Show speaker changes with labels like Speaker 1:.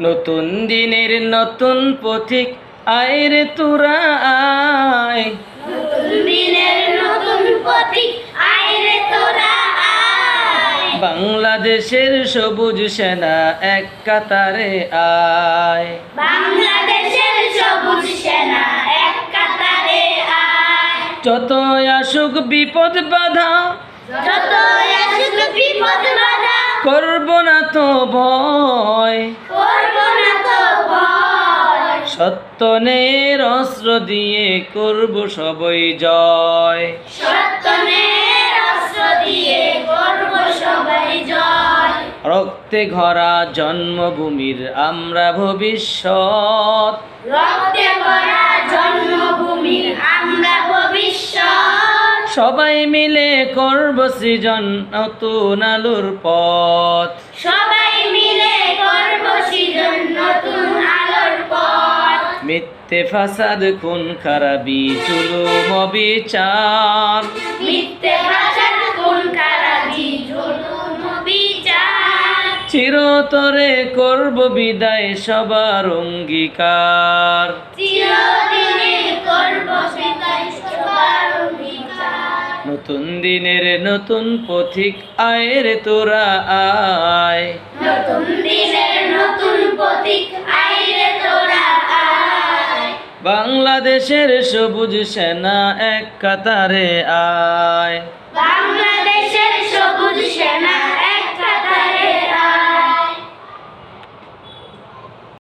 Speaker 1: নতুন দিনের নতুন পথিক তোরা আয়।
Speaker 2: দিনের নতুন প্রতীক আইরে তোরা আয়।
Speaker 1: বাংলাদেশের সবুজ সেনা এক কাতারে আয়।
Speaker 2: বাংলাদেশের সবুজ সেনা এক কাতারে আয়।
Speaker 1: যত আসুক বিপদ বাধা
Speaker 2: যত আসুক বিপদ বাধা
Speaker 1: করব না তো ভয়। সত্যনের অস্ত্র দিয়ে করব সবই জয়। রক্তে ঘরা জন্মভূমির আমরা ভবিষ্যৎ।
Speaker 2: রক্তে ভরা
Speaker 1: সবাই মিলে করব সৃজন নতুন আলোর পথ।
Speaker 2: সবাই মিলে করব সৃজন নতুন আলোর পথ।
Speaker 1: মিথ্যে ফাসাদ খুন খারাপি জুলুম বিচার
Speaker 2: মিথ্যে কোন কারাজি জুলুম বিচার
Speaker 1: চিরতরে করব বিদায় সবার অঙ্গীকার।
Speaker 2: চিরদিনে
Speaker 1: নতুন দিনের নতুন পথিক আয়ের তোরা আয়।
Speaker 2: নতুন দিনের নতুন প্রতীক আইরে তোরা আয়।
Speaker 1: বাংলাদেশের সবুজ সেনা এক কাতারে আয়।